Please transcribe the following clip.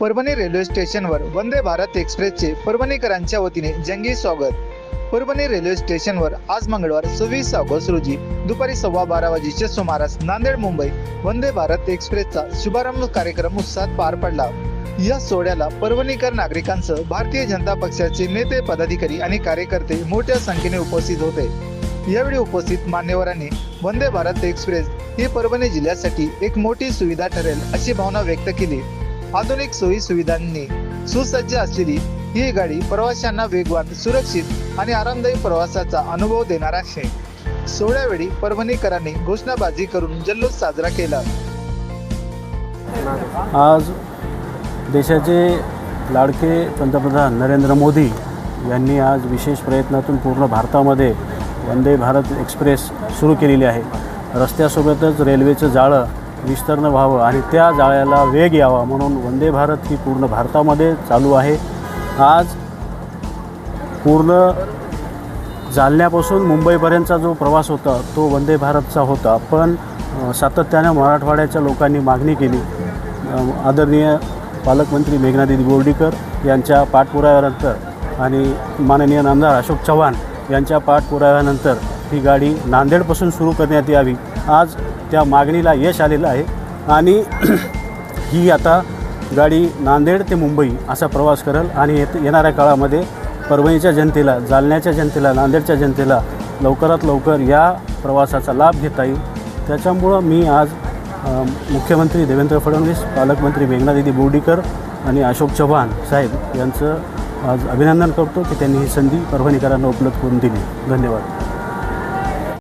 Parbhani railway स्टेशनवर वंदे भारत एक्सप्रेसचे परभणीकरांच्या वतीने जंगी स्वागत. परभणी रेल्वे स्टेशनवर आज मंगळवार सव्वीस ऑगस्ट रोजी दुपारी सव्वा बारा वाजेच्या सुमारास नांदेड मुंबई वंदे भारत एक्सप्रेसचा शुभारंभ कार्यक्रम उत्साहात पार पडला. या सोहळ्याला परभणीकर नागरिकांसह भारतीय जनता पक्षाचे नेते पदाधिकारी आणि कार्यकर्ते मोठ्या संख्येने उपस्थित होते. यावेळी उपस्थित मान्यवरांनी वंदे भारत एक्सप्रेस ही परभणी जिल्ह्यासाठी एक मोठी सुविधा ठरेल अशी भावना व्यक्त केली. आधुनिक सोयी सुविधांनी सुसज्ज असलेली ही गाडी प्रवाशांना वेगवान सुरक्षित आणि आरामदायी प्रवासाचा अनुभव देणार आहे. सोहळ्यावेळी परभणीकरांनी घोषणाबाजी करून जल्लोष साजरा केला. आज देशाचे लाडके पंतप्रधान नरेंद्र मोदी यांनी आज विशेष प्रयत्नातून पूर्ण भारतामध्ये वंदे भारत एक्सप्रेस सुरू केलेली आहे. रस्त्यासोबतच रेल्वेचं जाळं विस्तीर्ण व्हावं आणि त्या जाळ्याला वेग यावा म्हणून वंदे भारत ही पूर्ण भारतामध्ये चालू आहे. आज पूर्ण जालन्यापासून मुंबईपर्यंतचा जो प्रवास होता तो वंदे भारतचा होता. पण सातत्यानं मराठवाड्याच्या लोकांनी मागणी केली. आदरणीय पालकमंत्री मेघनादिदी बोर्डीकर यांच्या पाठपुराव्यानंतर आणि माननीय नामदार अशोक चव्हाण यांच्या पाठपुराव्यानंतर ही गाडी नांदेडपासून सुरू करण्यात यावी. आज त्या मागणीला यश आलेलं आहे. आणि ही आता गाडी नांदेड ते मुंबई असा प्रवास करेल. आणि येत येणाऱ्या काळामध्ये परभणीच्या जनतेला जालन्याच्या जनतेला नांदेडच्या जनतेला लवकरात लवकर या प्रवासाचा लाभ घेता येईल. त्याच्यामुळं मी आज मुख्यमंत्री देवेंद्र फडणवीस पालकमंत्री मेघनादिदी बोर्डीकर आणि अशोक चव्हाण साहेब यांचं आज अभिनंदन करतो की त्यांनी ही संधी परभणीकरांना उपलब्ध करून दिली. धन्यवाद.